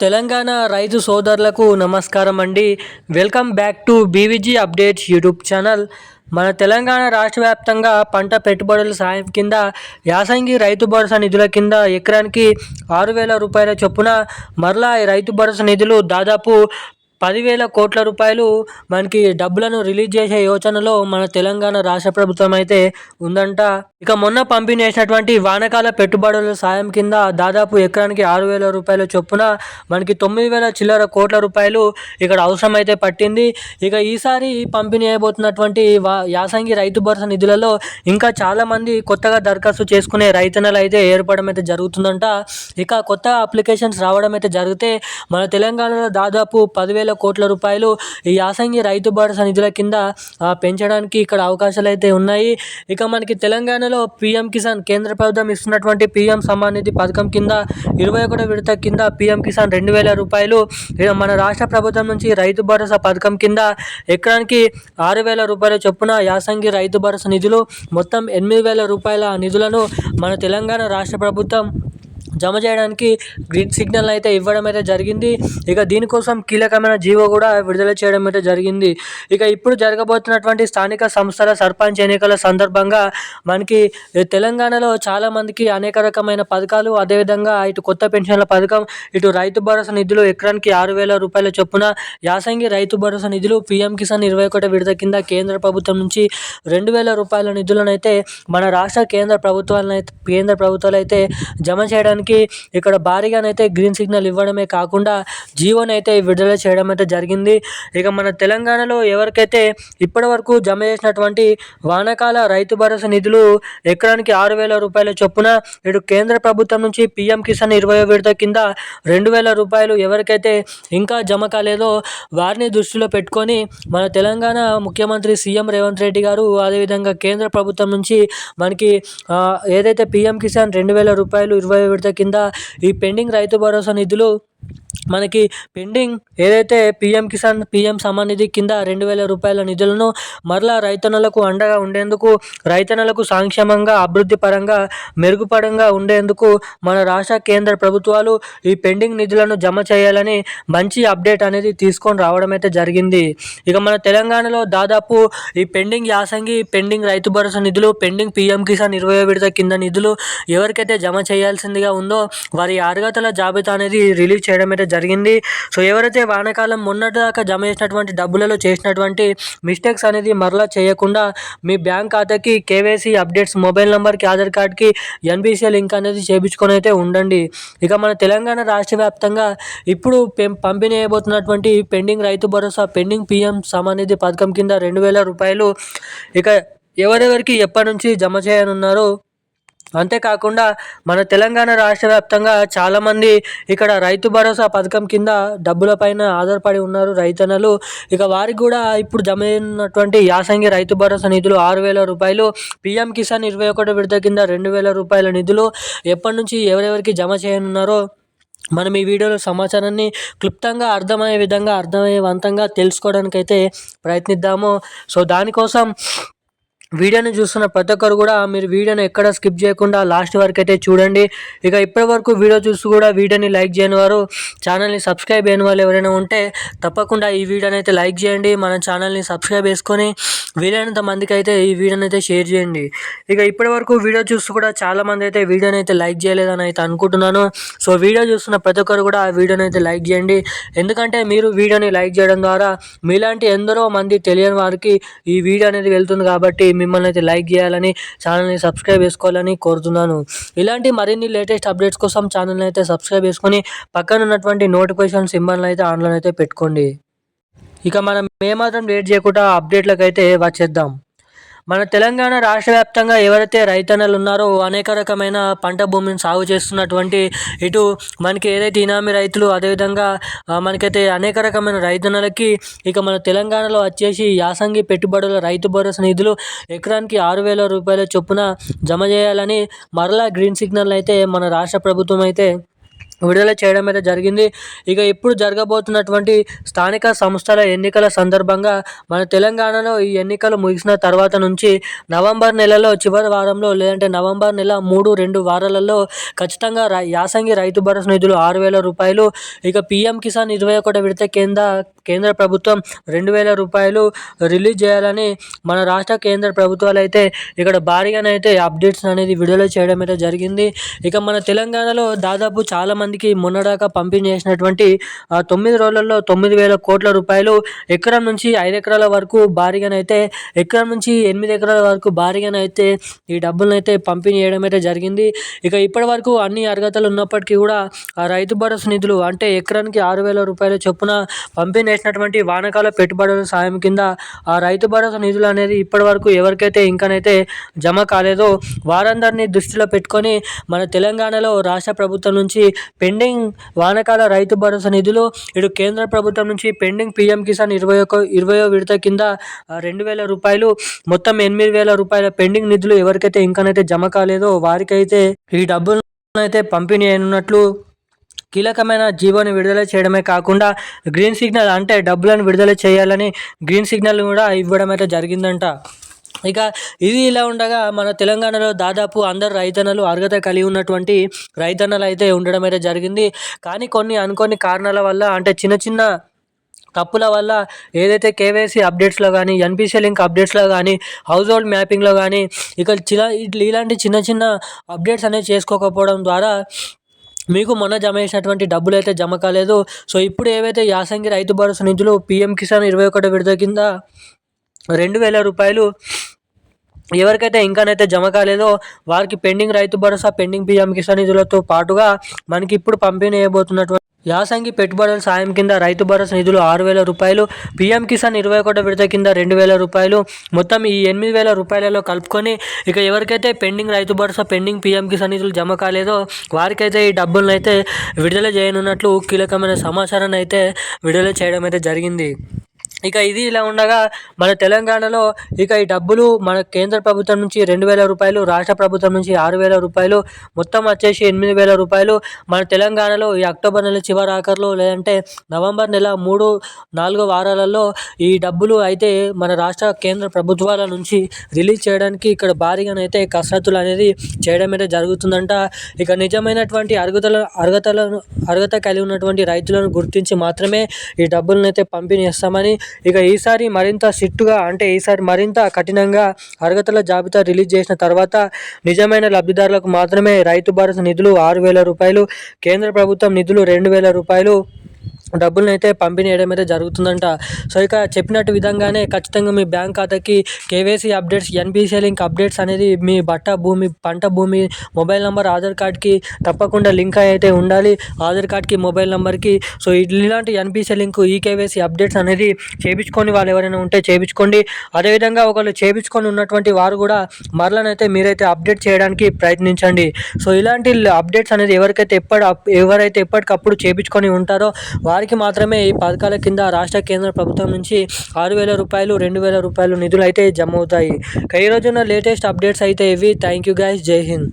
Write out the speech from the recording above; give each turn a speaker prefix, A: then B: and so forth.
A: తెలంగాణ రైతు సోదరులకు నమస్కారం అండి. Welcome back to BVG updates YouTube channel. మన తెలంగాణ రాష్ట్ర వ్యాప్తంగా పంట పెట్టుబడుల సాయం కింద యాసంగి రైతు భరోసా నిధుల కింద ఎకరానికి ఆరు వేల రూపాయల చొప్పున మరలా రైతు భరోసా నిధులు దాదాపు పదివేల కోట్ల రూపాయలు మనకి డబ్బులను రిలీజ్ చేసే యోచనలో మన తెలంగాణ రాష్ట్ర ప్రభుత్వం అయితే ఉందంట. ఇక మొన్న పంపిణీ చేసినటువంటి వానకాల పెట్టుబడుల సాయం కింద దాదాపు ఎకరానికి ఆరు వేల రూపాయల చొప్పున మనకి తొమ్మిది వేల చిల్లర కోట్ల రూపాయలు ఇక్కడ అవసరమైతే పట్టింది. ఇక ఈసారి పంపిణీ అయిపోతున్నటువంటి వా యాసంగి రైతు భరోసా నిధులలో ఇంకా చాలామంది కొత్తగా దరఖాస్తు చేసుకునే రైతన్నలు అయితే ఏర్పడడం అయితే జరుగుతుందంట. ఇక కొత్త అప్లికేషన్స్ రావడం అయితే జరిగితే మన తెలంగాణలో దాదాపు పదివేల కోట్ల రూపాయలు ఈ యాసంగి రైతు భరోసా నిధుల కింద పెంచడానికి ఇక్కడ అవకాశాలు అయితే ఉన్నాయి. ఇక మనకి తెలంగాణ తెలంగాణలో పీఎం కిసాన్ కేంద్ర ప్రభుత్వం ఇస్తున్నటువంటి పీఎం సమ్మాన్ నిధి పథకం కింద ఇరవై ఒకటో విడత కింద పీఎం కిసాన్ రెండు వేల రూపాయలు. మన రాష్ట్ర ప్రభుత్వం నుంచి రైతు భరోసా పథకం కింద ఎకరానికి ఆరు వేల రూపాయల చొప్పున యాసంగి రైతు భరోసా నిధులు మొత్తం ఎనిమిది వేల రూపాయల నిధులను మన తెలంగాణ రాష్ట్ర ప్రభుత్వం జమ చేయడానికి గ్రీన్ సిగ్నల్ అయితే ఇవ్వడం అయితే జరిగింది. ఇక దీనికోసం కీలకమైన జీవో కూడా విడుదల చేయడం అయితే జరిగింది. ఇక ఇప్పుడు జరగబోతున్నటువంటి స్థానిక సంస్థల సర్పంచ్ ఎన్నికల సందర్భంగా మనకి తెలంగాణలో చాలా మందికి అనేక రకమైన పథకాలు అదేవిధంగా ఇటు కొత్త పెన్షన్ల పథకం ఇటు రైతు భరోసా నిధులు ఎకరానికి ఆరు వేల రూపాయల చొప్పున యాసంగి రైతు భరోసా నిధులు పీఎం కిసాన్ ఇరవై ఒకటి విడత కింద కేంద్ర ప్రభుత్వం నుంచి రెండు వేల రూపాయల నిధులను అయితే మన రాష్ట్ర కేంద్ర ప్రభుత్వాలను అయితే కేంద్ర ప్రభుత్వాలు అయితే జమ చేయడానికి ఇక్కడ భారీగానైతే గ్రీన్ సిగ్నల్ ఇవ్వడమే కాకుండా జీవోని అయితే విడుదల చేయడం అయితే జరిగింది. ఇక మన తెలంగాణలో ఎవరికైతే ఇప్పటివరకు జమ చేసినటువంటి వానకాల రైతు భరోసా నిధులు ఎకరానికి ఆరు వేల రూపాయల చొప్పున ఇటు కేంద్ర ప్రభుత్వం నుంచి పీఎం కిసాన్ ఇరవై విడత కింద రెండు వేల రూపాయలు ఎవరికైతే ఇంకా జమ కాలేదో వారిని దృష్టిలో పెట్టుకొని మన తెలంగాణ ముఖ్యమంత్రి సీఎం రేవంత్ రెడ్డి గారు అదేవిధంగా కేంద్ర ప్రభుత్వం నుంచి మనకి ఏదైతే పీఎం కిసాన్ రెండు వేల రూపాయలు ఇరవై విడత కింద ఈ పెండింగ్ రైతు భరోసా నిధులు మనకి పెండింగ్ ఏదైతే పీఎం కిసాన్ పీఎం సమ్మాన్ నిధి కింద రెండు వేల రూపాయల నిధులను మరలా రైతన్నలకు అండగా ఉండేందుకు రైతన్నలకు సంక్షేమంగా అభివృద్ధి పరంగా మెరుగుపడంగా ఉండేందుకు మన రాష్ట్ర కేంద్ర ప్రభుత్వాలు ఈ పెండింగ్ నిధులను జమ చేయాలని మంచి అప్డేట్ అనేది తీసుకొని రావడం అయితే జరిగింది. ఇక మన తెలంగాణలో దాదాపు ఈ పెండింగ్ యాసంగి పెండింగ్ రైతు భరోసా నిధులు పెండింగ్ పీఎం కిసాన్ ఇరవై విడత కింద నిధులు ఎవరికైతే జమ చేయాల్సిందిగా ఉందో వారి అర్హతల జాబితా అనేది రిలీజ్ చేయడం అయితే జరిగింది. సో ఎవరైతే వానాకాలం మొన్నటిదాకా జమ చేసినటువంటి డబ్బులలో చేసినటువంటి మిస్టేక్స్ అనేది మరలా చేయకుండా మీ బ్యాంక్ ఖాతాకి కేవైసీ అప్డేట్స్ మొబైల్ నెంబర్కి ఆధార్ కార్డ్కి ఎన్బిసిఐ లింక్ అనేది చేయించుకొని అయితే ఉండండి. ఇక మన తెలంగాణ రాష్ట్ర వ్యాప్తంగా ఇప్పుడు పెం- పంపిణీ అయిపోతున్నటువంటి pending Rythu Bharosa pending PM Samman Nidhi పథకం కింద రెండు వేల రూపాయలు ఇక ఎవరెవరికి ఎప్పటి నుంచి జమ చేయనున్నారో అంతేకాకుండా మన తెలంగాణ రాష్ట్ర వ్యాప్తంగా చాలామంది ఇక్కడ రైతు భరోసా పథకం కింద డబ్బులపైన ఆధారపడి ఉన్నారు. రైతన్నలు ఇక వారికి కూడా ఇప్పుడు జమ అయినటువంటి యాసంగి రైతు భరోసా నిధులు ఆరు వేల రూపాయలు పిఎం కిసాన్ ఇరవై ఒకటి విడత కింద రెండు వేల రూపాయల నిధులు ఎప్పటి నుంచి ఎవరెవరికి జమ చేయనున్నారో మనం ఈ వీడియోలో సమాచారాన్ని క్లుప్తంగా అర్థమయ్యే విధంగా అర్థమయ్యేవంతంగా తెలుసుకోవడానికైతే ప్రయత్నిద్దాము. సో దానికోసం వీడియోని చూస్తున్న ప్రతి ఒక్కరు కూడా మీరు వీడియోని ఎక్కడ స్కిప్ చేయకుండా లాస్ట్ వరకు అయితే చూడండి. ఇక ఇప్పటి వరకు వీడియో చూస్తూ కూడా వీడియోని లైక్ చేయని వారు ఛానల్ని సబ్స్క్రైబ్ చేయని వాళ్ళు ఎవరైనా ఉంటే తప్పకుండా ఈ వీడియోని అయితే లైక్ చేయండి. మన ఛానల్ని సబ్స్క్రైబ్ చేసుకొని వీలైనంత మందికి అయితే ఈ వీడియోని అయితే షేర్ చేయండి. ఇక ఇప్పటి వరకు వీడియో చూస్తూ కూడా చాలామంది అయితే వీడియోని అయితే లైక్ చేయలేదని అయితే అనుకుంటున్నాను. సో వీడియో చూస్తున్న ప్రతి ఒక్కరు కూడా ఆ వీడియోని అయితే లైక్ చేయండి. ఎందుకంటే మీరు వీడియోని లైక్ చేయడం ద్వారా మీలాంటి ఎందరో మంది తెలియని వారికి ఈ వీడియో అనేది వెళ్తుంది కాబట్టి మిమ్మల్ని అయితే లైక్ చేయాలని ఛానల్ని సబ్స్క్రైబ్ చేసుకోవాలని కోరుతున్నాను. ఇలాంటి మరిన్ని లేటెస్ట్ అప్డేట్స్ కోసం ఛానల్ని అయితే సబ్స్క్రైబ్ చేసుకొని పక్కన ఉన్నటువంటి నోటిఫికేషన్ సింబల్ని అయితే ఆన్లైన్ అయితే పెట్టుకోండి. ఇక మనం ఏమాత్రం లేట్ చేయకుండా అప్డేట్లకు అయితే వచ్చేద్దాం. మన తెలంగాణ రాష్ట్ర వ్యాప్తంగా ఎవరైతే రైతన్నలు ఉన్నారో అనేక రకమైన పంట భూమిని సాగు చేస్తున్నటువంటి ఇటు మనకి ఏదైతే ఇనామీ రైతులు అదేవిధంగా మనకైతే అనేక రకమైన రైతన్నలకి ఇక మన తెలంగాణలో వచ్చేసి యాసంగి పెట్టుబడుల రైతు భరోసా నిధులు ఎకరానికి ఆరు వేల రూపాయల చొప్పున జమ చేయాలని మరలా గ్రీన్ సిగ్నల్ అయితే మన రాష్ట్ర ప్రభుత్వం అయితే విడుదల చేయడం అయితే జరిగింది. ఇక ఇప్పుడు జరగబోతున్నటువంటి స్థానిక సంస్థల ఎన్నికల సందర్భంగా మన తెలంగాణలో ఈ ఎన్నికలు ముగిసిన తర్వాత నుంచి నవంబర్ నెలలో చివరి వారంలో లేదంటే నవంబర్ నెల మూడు రెండు వారాలలో ఖచ్చితంగా యాసంగి రైతు భరోసా నిధులు ఆరు వేల రూపాయలు ఇక పిఎం కిసాన్ ఇరవై ఒకటి విడత కేంద్ర కేంద్ర ప్రభుత్వం రెండు వేల రూపాయలు రిలీజ్ చేయాలని మన రాష్ట్ర కేంద్ర ప్రభుత్వాలు అయితే ఇక్కడ భారీగానైతే అప్డేట్స్ అనేది విడుదల చేయడం అయితే జరిగింది. ఇక మన తెలంగాణలో దాదాపు మందికి మొన్నదాకా పంపిణీ చేసినటువంటి తొమ్మిది రోజులలో తొమ్మిది వేల కోట్ల రూపాయలు ఎకరం నుంచి ఐదు ఎకరాల వరకు భారీగానైతే ఎకరం నుంచి ఎనిమిది ఎకరాల వరకు భారీగానైతే ఈ డబ్బులను అయితే పంపిణీ చేయడం అయితే జరిగింది. ఇక ఇప్పటి వరకు అన్ని అర్హతలు ఉన్నప్పటికీ కూడా ఆ రైతు భరోసా నిధులు అంటే ఎకరానికి ఆరు వేల రూపాయల చొప్పున పంపిణీ చేసినటువంటి వానకాల పెట్టుబడుల సాయం కింద ఆ రైతు భరోసా నిధులు అనేది ఇప్పటి వరకు ఎవరికైతే ఇంకానైతే జమ కాలేదో వారందరినీ దృష్టిలో పెట్టుకొని మన తెలంగాణలో రాష్ట్ర ప్రభుత్వం నుంచి పెండింగ్ వానకాల రైతు భరోసా నిధులు. ఇటు కేంద్ర ప్రభుత్వం నుంచి పెండింగ్ పీఎం కిసాన్ ఇరవై ఒక ఇరవయో విడత కింద రెండు వేల రూపాయలు మొత్తం ఎనిమిది వేల రూపాయల పెండింగ్ నిధులు ఎవరికైతే ఇంకానైతే జమ కాలేదో వారికైతే ఈ డబ్బులు అయితే పంపిణీ అయినట్లు కీలకమైన జీవోని విడుదల చేయడమే కాకుండా గ్రీన్ సిగ్నల్ అంటే డబ్బులను విడుదల చేయాలని గ్రీన్ సిగ్నల్ కూడా ఇవ్వడం అయితే జరిగిందంట. ఇక ఇది ఇలా ఉండగా మన తెలంగాణలో దాదాపు అందరు రైతన్నలు అర్హత కలిగి ఉన్నటువంటి రైతన్నలు అయితే ఉండడం అయితే జరిగింది. కానీ కొన్ని అనుకోని కారణాల వల్ల అంటే చిన్న చిన్న తప్పుల వల్ల ఏదైతే కేవైసీ అప్డేట్స్లో కానీ ఎన్పిసి లింక్ అప్డేట్స్లో కానీ హౌస్ హోల్డ్ మ్యాపింగ్లో కానీ ఇక చిన్న ఇలాంటి చిన్న చిన్న అప్డేట్స్ అనేవి చేసుకోకపోవడం ద్వారా మీకు మొన్న జమ చేసినటువంటి డబ్బులు అయితే జమ కాలేదు. సో ఇప్పుడు ఏవైతే యాసంగి రైతు భరోసా నిధులు పిఎం కిసాన్ ఇరవై ఒకటి విడత కింద రెండు వేల రూపాయలు ఎవరికైతే ఇంకానైతే జమ కాలేదో వారికి pending Rythu Bharosa pending PM Kisan నిధులతో పాటుగా మనకి ఇప్పుడు పంపిణీ చేయబోతున్నటువంటి యాసంగి పెట్టుబడుల సాయం కింద రైతు భరోసా నిధులు ఆరు వేల రూపాయలు పీఎం కిసాన్ ఇరవై ఒకటో విడత కింద రెండు వేల రూపాయలు మొత్తం ఈ ఎనిమిది వేల రూపాయలలో కలుపుకొని ఇక ఎవరికైతే pending Rythu Bharosa pending PM Kisan నిధులు జమ కాలేదో వారికైతే ఈ డబ్బులను అయితే విడుదల చేయనున్నట్లు కీలకమైన సమాచారాన్ని అయితే విడుదల చేయడం అయితే జరిగింది. ఇక ఇది ఇలా ఉండగా మన తెలంగాణలో ఇక ఈ డబ్బులు మన కేంద్ర ప్రభుత్వం నుంచి రెండు వేల రూపాయలు రాష్ట్ర ప్రభుత్వం నుంచి ఆరు వేల రూపాయలు మొత్తం వచ్చేసి ఎనిమిది వేల రూపాయలు మన తెలంగాణలో ఈ అక్టోబర్ నెల చివరి ఆఖరిలో లేదంటే నవంబర్ నెల మూడు నాలుగో వారాలలో ఈ డబ్బులు అయితే మన రాష్ట్ర కేంద్ర ప్రభుత్వాల నుంచి రిలీజ్ చేయడానికి ఇక్కడ భారీగానైతే కసరత్తులు అనేది చేయడం అయితే జరుగుతుందంట. ఇక నిజమైనటువంటి అర్హతల అర్హతలను అర్హత కలిగి ఉన్నటువంటి రైతులను గుర్తించి మాత్రమే ఈ డబ్బులను అయితే పంపిణీ చేస్తామని ఇక ఈసారి మరింత సిట్టుగా అంటే ఈసారి మరింత కఠినంగా అర్హతల జాబితా రిలీజ్ చేసిన తర్వాత నిజమైన లబ్ధిదారులకు మాత్రమే రైతు భరోసా నిధులు ఆరు వేల రూపాయలు కేంద్ర ప్రభుత్వం నిధులు రెండు వేల రూపాయలు డబ్బులను అయితే పంపిణీ చేయడం అయితే జరుగుతుందంట. సో ఇక చెప్పినట్టు విధంగానే ఖచ్చితంగా మీ బ్యాంక్ ఖాతాకి KYC updates NPCI link updates అనేది మీ బట్ట భూమి పంట భూమి మొబైల్ నెంబర్ ఆధార్ కార్డ్కి తప్పకుండా లింక్ అయితే ఉండాలి. ఆధార్ కార్డ్కి మొబైల్ నెంబర్కి. సో ఇలాంటి ఎన్పిసిఐ లింక్ ఈ కేవైసీ అప్డేట్స్ అనేది చేయించుకొని వాళ్ళు ఎవరైనా ఉంటే చేయించుకోండి అదేవిధంగా ఒకళ్ళు చేయించుకొని ఉన్నటువంటి వారు కూడా మరలనైతే మీరైతే అప్డేట్ చేయడానికి ప్రయత్నించండి. సో ఇలాంటి అప్డేట్స్ అనేది ఎవరికైతే ఎప్పటి ఎవరైతే ఎప్పటికప్పుడు చేయించుకొని ఉంటారో వారికి మాత్రమే ఈ పథకాల కింద రాష్ట్ర కేంద్ర ప్రభుత్వం నుంచి ఆరు వేల రూపాయలు రెండు వేల రూపాయలు నిధులు అయితే జమ అవుతాయి ఈ రోజున లేటెస్ట్ అప్డేట్స్ అయితే ఇవి. థ్యాంక్ యూ గైస్ జై హింద్.